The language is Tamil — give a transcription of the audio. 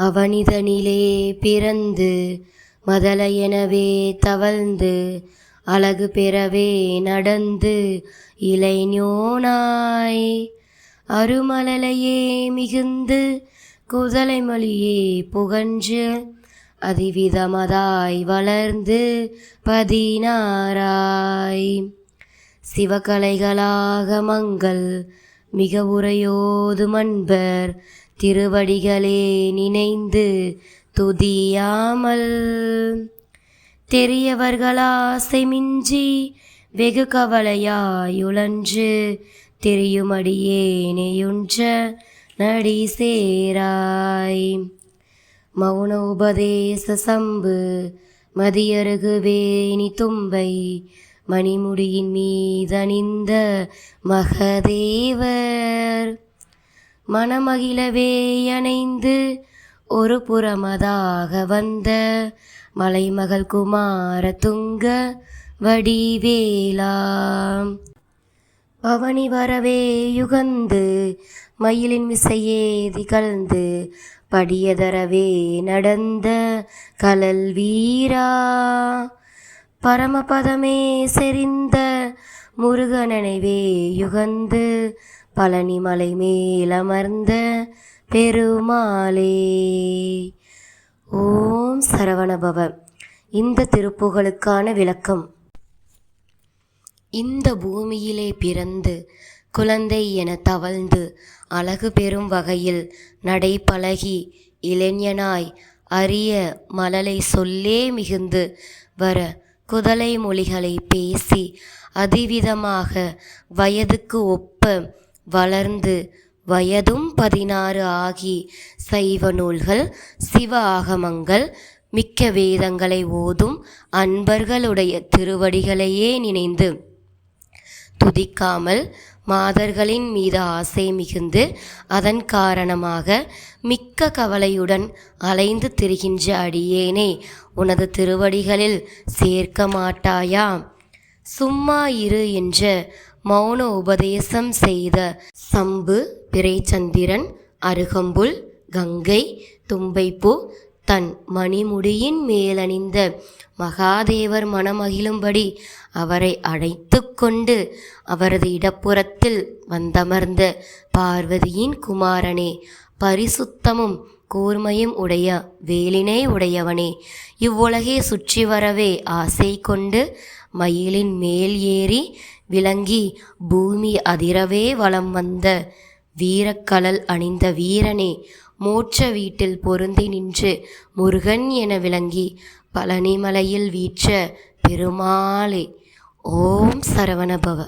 அவனிதனிலே பிறந்து மதலையெனவே தவழ்ந்து அழகு பெறவே நடந்து இளைஞனாய். அருமலலையே மிகுந்து குதலை மொழியே புகன்று அதிவிதமதாய் வளர்ந்து பதினாராய் சிவகலைகளாக மங்கள் மிக உரையோது மண்பர் திருவடிகளே நினைந்து துதியாமல். தெரியவர்களாசை மிஞ்சி வெகு கவலையாயுழன்று தெரியுமடியேனையுன்ற நடி சேராய். மௌன உபதேச சம்பு மதியருகு வேணி தும்பை மணிமுடியின் மீதணிந்த மகதேவர். மணமகிழவே அணைந்து ஒரு புறமதாக வந்த மலைமகள் குமார துங்க வடிவேலாம். பவனி வரவே யுகந்து மயிலின் மிசையேதி கலந்து படியதரவே நடந்த கலல் வீரா. பரமபதமே செறிந்த முருகனனைவே யுகந்து பழனி மலை மேலமர்ந்த பெருமாளே. ஓம் சரவணபவ. இந்த திருப்புகளுக்கான விளக்கம். இந்த பூமியிலே பிறந்து குழந்தை என தவழ்ந்து அழகு பெறும் வகையில் நடைபழகி இளைஞனாய் அரிய மலலை சொல்லே மிகுந்து வர குதலை மொழிகளை பேசி அதிவிதமாக வயதுக்கு ஒப்ப வளர்ந்து வயதும் பதினாறு ஆகி சைவ நூல்கள் சிவ ஆகமங்கள் மிக்க வேதங்களை ஓதும் அன்பர்களுடைய திருவடிகளையே நினைந்து துதிக்காமல் மாதர்களின் மீது ஆசை மிகுந்து அதன் காரணமாக மிக்க கவலையுடன் அலைந்து திரிகின்ற அடியேனே உனது திருவடிகளில் சேர்க்க மாட்டாயா? சும்மா இரு என்ற மௌன உபதேசம் செய்த சம்பு பிறைச்சந்திரன் அருகம்புல் கங்கை தும்பைப்பூ தன் மணிமுடியின் மேலணிந்த மகாதேவர் மனமகிழும்படி அவரை அழைத்து கொண்டு அவரது இடப்புறத்தில் வந்தமர்ந்த பார்வதியின் குமாரனே பரிசுத்தமும் கூர்மையும் உடைய வேலினை உடையவனே இவ்வுலகே சுற்றி வரவே ஆசை கொண்டு மயிலின் மேல் ஏறி விளங்கி பூமி அதிரவே வலம் வந்த வீரக்கலல் அணிந்த வீரனே மோட்ச வீட்டில் பொருந்தி நின்று முருகன் என விளங்கி பழனிமலையில் வீற்ற பெருமாளே. ஓம் சரவணபவ.